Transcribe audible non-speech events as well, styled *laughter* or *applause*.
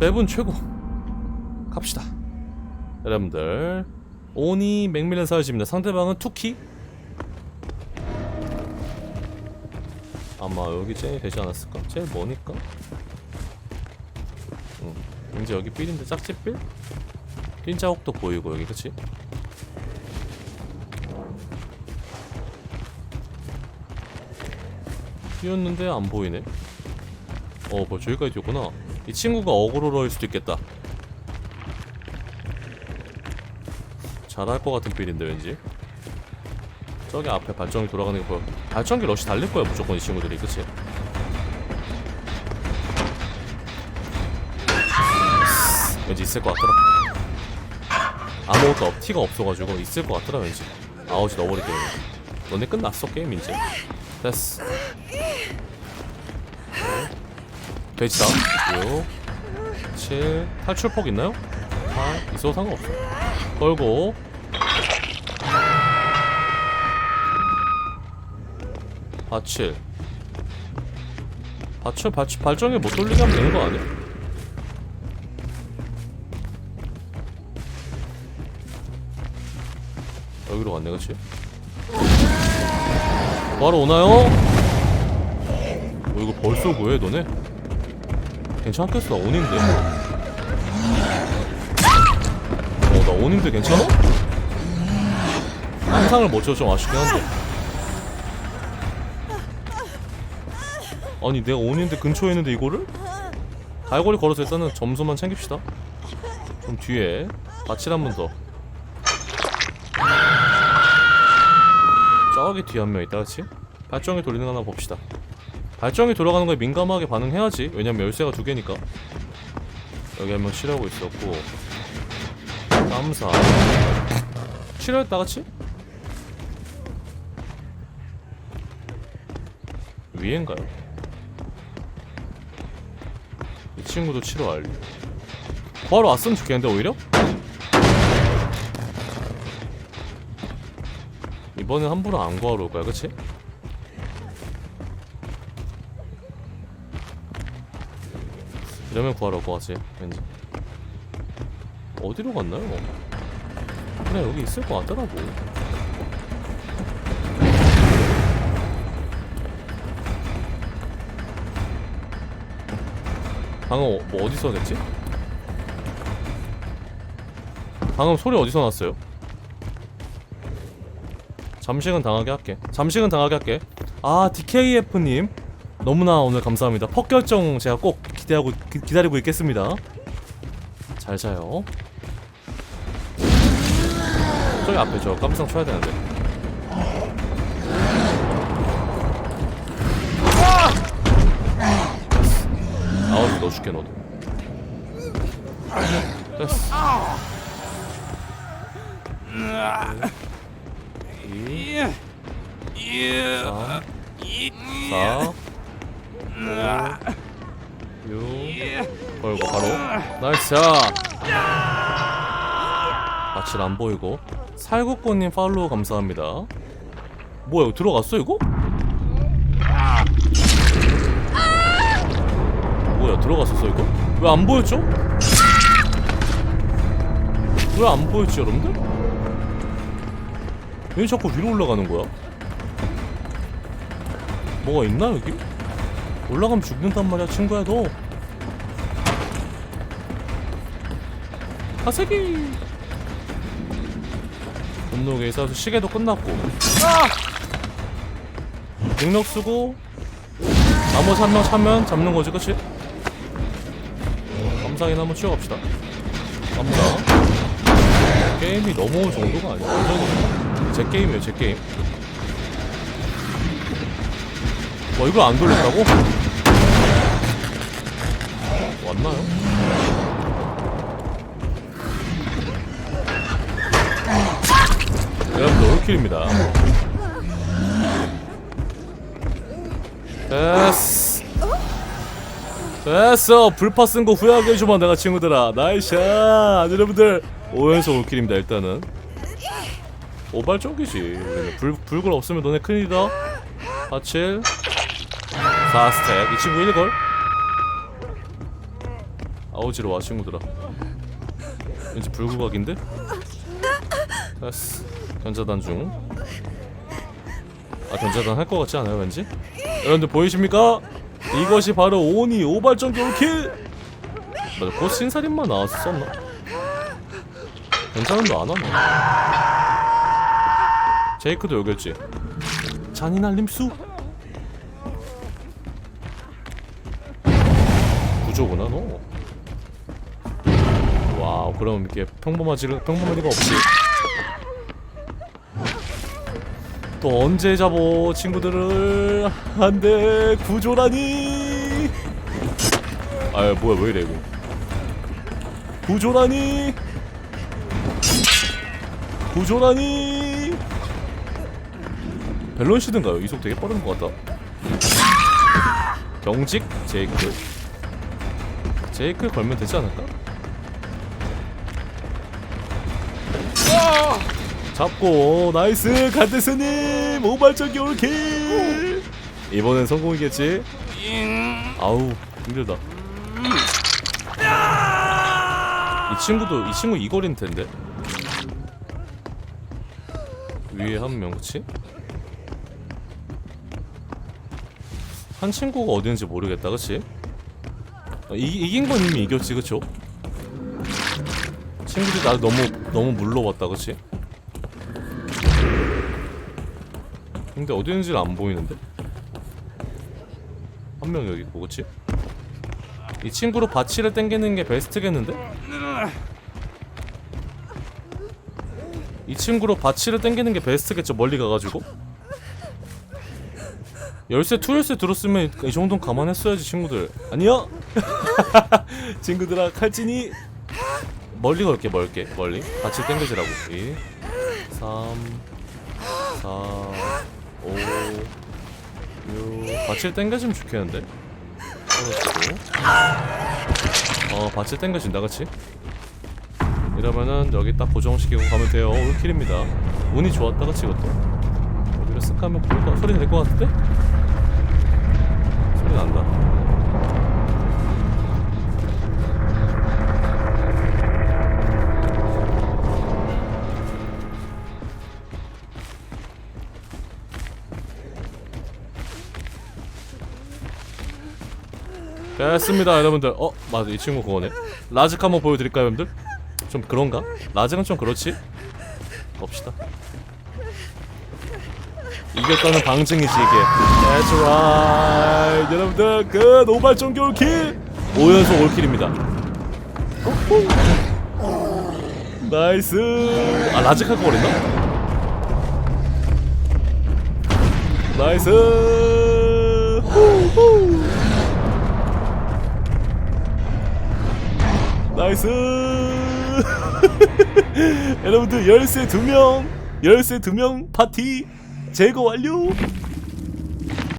맵은 최고 갑시다 여러분들 오니 맥밀런 사유지입니다 상대방은 투키 아마 여기 제일 되지 않았을까? 제일 뭐니까? 응. 왠지 여기 삘인데 짝집 삘? 삘 자국도 보이고 여기 그치? 뛰었는데 안 보이네 어 벌써 여기까지 뛰었구나 이 친구가 어그로러일 수도 있겠다. 잘할 것 같은 빌인데 왠지? 저기 앞에 발전기 돌아가는 게 보여 발전기 러시 달릴 거야 무조건 이 친구들이. 그치? 왠지 있을 것 같더라. 아무것도 없, 티가 없어가지고 있을 것 같더라 왠지. 아웃이 넣어버릴게. 너네 끝났어 게임 이제. 됐어 돼지다 6 7 탈출폭 있나요? 8 있어도 상관없어 걸고 바칠 바칠 바칠 발전기 못 돌리게 하면 되는 거 아니야? 여기로 갔네 그치? 바로 오나요? 어 이거 벌써 구해 너네? 괜찮겠어 나 온인데 어나 온인데 괜찮아? 항상을 못쳐좀 아쉽긴 한데 아니 내가 온인데 근처에 있는데 이거를? 갈고리 걸어서 일단은 점수만 챙깁시다 그럼 뒤에 마칠 한 번 더 저기 뒤에 한 명 있다 그치? 발전기 돌리는 거 하나 봅시다 발전기 돌아가는 거에 민감하게 반응해야지 왜냐면 열쇠가 두 개니까 여기 한명 치료하고 있었고 깜사 치료했다 그치? 위엔가요? 이 친구도 치료 완료 바로 왔으면 좋겠는데 오히려? 이번엔 함부로 안 구하러 올 거야 그치? 이러면 구하러 올 것 같지 왠지 어디로 갔나요? 그래 여기 있을 것 같더라고 방금 어, 뭐 어디서 냈지? 방금 소리 어디서 났어요? 잠식은 당하게 할게 잠식은 당하게 할게 아 DKF님 너무나 오늘 감사합니다 퍽 결정 제가 꼭 기대하고 기, 기다리고 있겠습니다 잘 자요 저기 앞에 저 깜상 쳐야 되는데 아웃 넣어줄게 너도 됐어 이, 사, 사, 오, 육, 걸고 바로 나이스 마칠 안 보이고 살구꽃님 팔로우 감사합니다 뭐야 이거 들어갔어 이거? 뭐야 들어갔었어 이거? 왜 안 보였죠? 왜 안 보였지 여러분들? 왜 자꾸 위로 올라가는 거야? 뭐가 있나 여기? 올라가면 죽는단 말이야 친구야 너 하세기! 분노에 있어서 시계도 끝났고. 아! 능력 쓰고 나머지 한 명 차면 잡는 거지 그치? 감사히나 한번 치워갑시다. 감사. 게임이 넘어올 정도가 아니야. 완전히 제 게임이에요 제 게임. 와 이걸 안 돌렸다고? 올킬입니다. 됐어. 됐어. 불파 쓴 거 후회하게 해주마 내가 친구들아. 나이샷 여러분들 5연속 올킬입니다 일단은. 오발적이지. 우리는 불, 불굴 없으면 너네 큰일이다. 바칠. 4스텝 이 친구 1걸? 아 아우지로 와 친구들아. 왠지 불구각인데? 됐어 견자단 중아 견자단 할 것 같지 않아요 왠지? 여러분들 보이십니까? 이것이 바로 오니 오발전 겨울킬! 맞아 곧 신살인만 나와서 썼나? 괜찮은데 안 하네. 제이크도 여겼지? 잔인한 림수? 구조구나 너. 와우 그럼 이게 평범하지 평범한 리가 없지 또 언제 잡어 친구들을? 안돼 구조라니! 아 뭐야 왜 이래 이거? 구조라니! 구조라니! 밸런시든가요? 이속 되게 빠른 것 같다. 경직 제이크. 제이크 걸면 되지 않을까? 잡고 나이스 간대스님 오발전 겨울킬 이번엔 성공이겠지? 아우 힘들다 이 친구도 이 친구 이거린 텐데 위에 한명 그치? 한 친구가 어디인지 모르겠다 그치? 어, 이, 이긴 건 이미 이겼지 그쵸? 친구들이 나 너무 너무 물러왔다 그치? 근데 어디 있는지는 안 보이는데? 한 명 여기 있고 그치? 이 친구로 바치를 땡기는 게 베스트겠는데? 이 친구로 바치를 땡기는 게 베스트겠죠 멀리 가가지고 열쇠 투 열쇠 들었으면 이 정도는 감안했어야지 친구들 아니야? *laughs* 친구들아 칼진이 멀리 걸게 멀게 멀리 같이 땡겨지라고 2 3 4 5 6 바칠 땡겨주면 좋겠는데 떨어지고 어 바칠 땡겨준다 그치? 이러면은 여기 딱 고정시키고 가면 돼요 올킬입니다 운이 좋았다 그치 이것도 여기를 쓱 하면? 소리 낼 것 같은데? 소리 난다 됐습니다 여러분들 어 맞아 이 친구 그거네 라직 한번 보여드릴까요 여러분들? 좀 그런가? 라직은 좀 그렇지 봅시다 이겼다는 방증이지 이게 That's right 여러분들 끝 오발전 겨울킬 5연속 올킬입니다. 나이스 아 라직 할거 버렸나? 나이스 나이스. *laughs* 여러분들 열쇠 두명 열쇠 두 명 파티 제거 완료